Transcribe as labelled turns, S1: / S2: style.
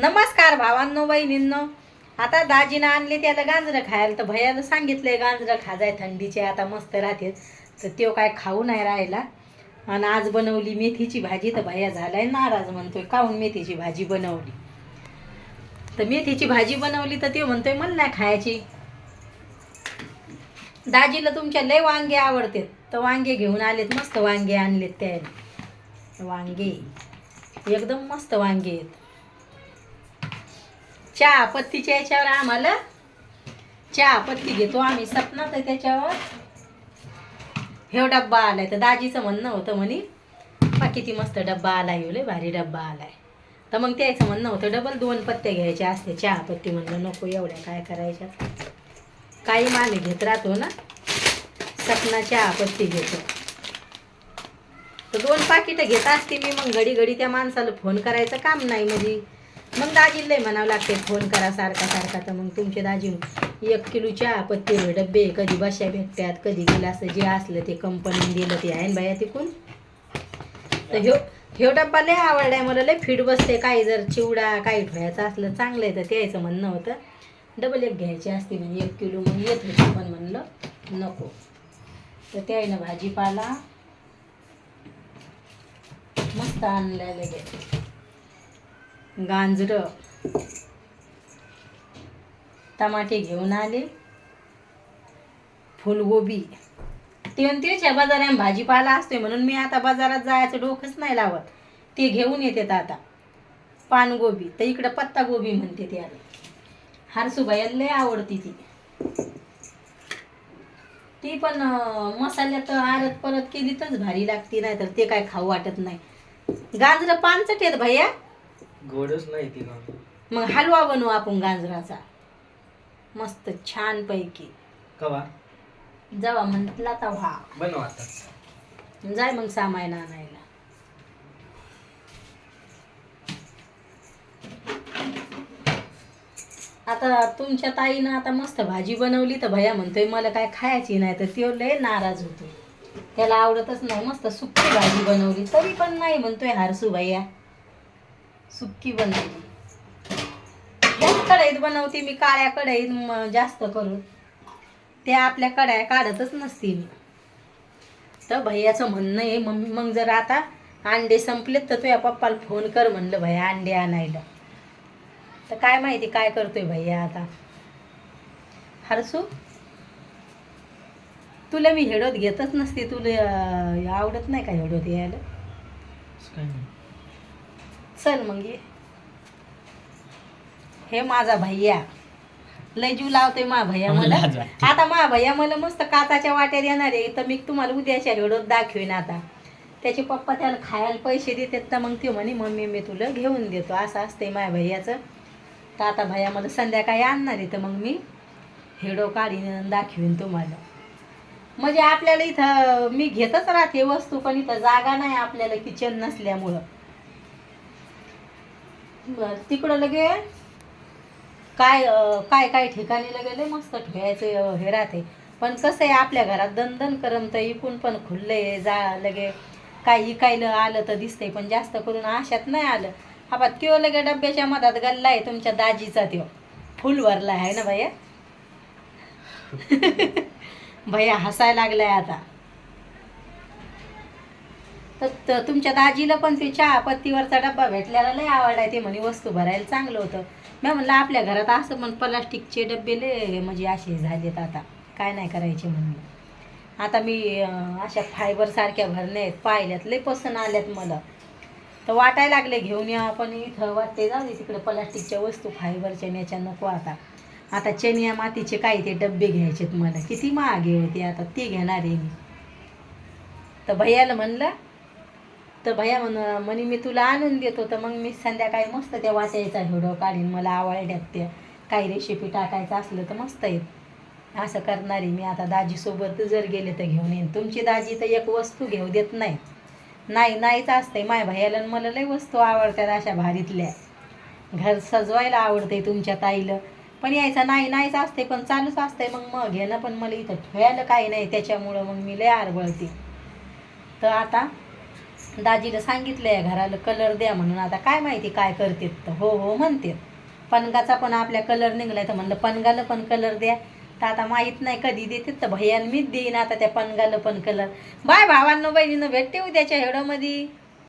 S1: नमस्कार भावांनो बहिणींनो आता दाजीनं आणले त्याला गांजरं खायला. तर भैयाला सांगितलंय गांजरं खाजाय थंडीचे आता मस्त राहते तर तो काय खाऊ नाही राहिला. आणि आज बनवली मेथीची भाजी. तर भैया झालाय नाराज म्हणतोय काहून मेथीची भाजी बनवली? तर मेथीची भाजी बनवली तर ते म्हणतोय मला नाही खायची. दाजीला तुमच्या लय वांगे आवडतात. तर वांगे घेऊन आलेत मस्त वांगे आणलेत त्याने. वांगे. एकदम मस्त वांगे आहेत. चहा पत्तीच्या याच्यावर आम्हाला चहा पत्ती घेतो आम्ही. सपनात आहे त्याच्यावर. हे डब्बा आलाय तर दाजीचं म्हणणं होतं म्हणे पा किती मस्त डब्बा आलाय येऊ लय भारी डब्बा आलाय. तर मग त्याचं म्हणणं होतं डबल दोन पत्त्या घ्यायचे असते चहा पत्ती म्हणलं नको एवढ्या काय करायच्या? काही माने घेत राहतो ना सपना चहा पत्ती घेतो. तर दोन पाकिटं घेत असते मी मग घडी घडी त्या माणसाला फोन करायचं काम नाही म्हणजे मग दाजीला म्हणावं लागते फोन करा सारखा सारखा तर मग तुमचे दाजी एक किलो चहा पत्तीवर डब्बे कधी बशा भेटतात कधी गिलास जे असलं ते कंपनीने दिलं ते आहे ना बाया तिकून? तर ह्यो ह्यो डब्बा लय आवडलाय मला लय फिट बसते काही जर चिवडा काही ठेवायचं असलं चांगलं आहे तर त्याचं म्हणणं होतं डबल एक घ्यायची असते म्हणजे एक किलो मग येत होती पण म्हणलं नको. तर त्याईनं भाजीपाला मस्त आणलाय लगेच. गांजरं. टमाटे घेऊन आले. फुलगोबी. ते त्याच्या बाजारात भाजीपाला असतोय म्हणून मी आता बाजारात जायचं डोकंच नाही लावत. ते घेऊन येतात आता. पानगोबी. तर इकडं पत्ता गोबी म्हणते त्याला हारसूबाईला लय आवडती ती. ती पण मसाल्यात आरत परत केली तरच भारी लागती नाही तर ते काय खाऊ वाटत नाही. गाजरं पानचट आहेत भैया.
S2: गोडच नाही ती
S1: मग हलवा बनवू आपण गाजराचा. मस्त छान पैकी
S2: कवा?
S1: जेव्हा म्हटला तेव्हा
S2: बनव आता.
S1: जाय मग सामान आणायला. आता तुमच्या ताईनं आता मस्त भाजी बनवली तर भैया म्हणतोय मला काय खायची नाही. तर तो लय नाराज होतो त्याला आवडतच नाही मस्त सुक्की भाजी बनवली. तरी पण नाही म्हणतोय हारसू भैया. सुक्की बनवली. याच कढईत बनवते मी काळ्या कढईत जास्त करून. त्या आपल्या कढाया काढतच नसते मी. तर भैयाचं म्हणणं आहे मम्मी मग जर आता अंडे संपलेत तर तुझ्या पप्पाला फोन कर म्हणलं भैया अंडे आणायला. तर काय माहिती काय करतोय भैया आता. हरसू तुला मी हेडोत घेतच नसते. तुला आवडत नाही का हेडोत यायला?
S2: काय नाही.
S1: चल मग. ये हे माझा भैया. लय जीव लावतोय मा भैया मला.
S2: वाटते.
S1: आता मा भैया मला मस्त काचाच्या वाट्यात येणार आहे. तर मी तुम्हाला उद्याच्या व्हिडिओत दाखवेन आता. त्याचे पप्पा त्याला खायला पैसे देतात तर मग ते म्हणे मम्मी मी तुला घेऊन देतो. असं असतंय माझ्या भैयाचं. तर आता भैया मला संध्याकाळी आणणार आहे तर मग मी हेडो काढीन दाखवीन तुम्हाला. म्हणजे आपल्याला इथं मी घेतच राहते वस्तू पण इथं जागा नाही आपल्याला किचन नसल्यामुळं. तिकडं लगे काय काय काय ठिकाणी लगे मस्त ठेवायचं हे राहते. पण कसं आहे आपल्या घरात दणदण करमत इकून पण खुललंय जा लगे काय इकायला आलं तर दिसतंय पण जास्त करून आशात नाही आलं. हा त्यो लगे डब्याच्या मधात गल्ला आहे तुमच्या दाजीचा त्यो. फुल भरला आहे ना भैया? भैया हसायला लागलाय आता. तर तुमच्या दाजीला पण ते चहा पत्तीवरचा डब्बा भेटल्याला लय आवडाय ते म्हणे वस्तू भरायला चांगलं होतं. मी म्हणलं आपल्या घरात असं पण प्लास्टिकचे डबे लय म्हणजे असे झालेत आता. काय नाही करायचे म्हणून. आता मी अशा फायबरसारख्या भरण्या आहेत पाहिल्यात लय पसंत आल्यात मला. तर वाटायला लागले घेऊन या पण इथं. वाटते जाऊ दे तिकडे प्लास्टिकच्या वस्तू फायबरच्या याच्या नको आता. आता चनिया मातीचे काही ते डबे घ्यायचेत मला. किती महागे होते आता. ते घेणार आहे मी. तर भैयाला म्हणलं तर भैया म्हण म्हणे मी तुला आणून देतो. तर मग मी संध्याकाळी मस्त त्या वाचायचा व्हिडिओ काढीन मला आवडल्यात त्या काही रेसिपी टाकायचं असलं तर मस्त येत असं करणार आहे मी. आता दाजीसोबत जर गेले तर घेऊन येईन. तुमची दाजी तर एक वस्तू घेऊ देत नाही. नाही नाहीच असतंय. माय भैयाला मला लय वस्तू आवडतात अशा भारीतल्या. घर सजवायला आवडते तुमच्या ताईला. पण यायचं नाही नाहीच असते पण चालूच असतंय. मग मग घेणं पण मला इथं ठेवायला काही नाही. त्याच्यामुळं मग मी लय आरबळते. तर आता दाजीला सांगितलं आहे घराला कलर द्या म्हणून. आता काय माहिती काय करतेत तर. हो हो म्हणते पणगाचा पण आपल्या कलर निघलाय तर म्हणलं पणगाला पण कलर द्या. तर आता माहीत नाही कधी देते तर भैयान मीच देईन आता त्या पणगाला पण कलर बाय भावांना बहिणीनं भेटते उद्याच्या हेडोमध्ये.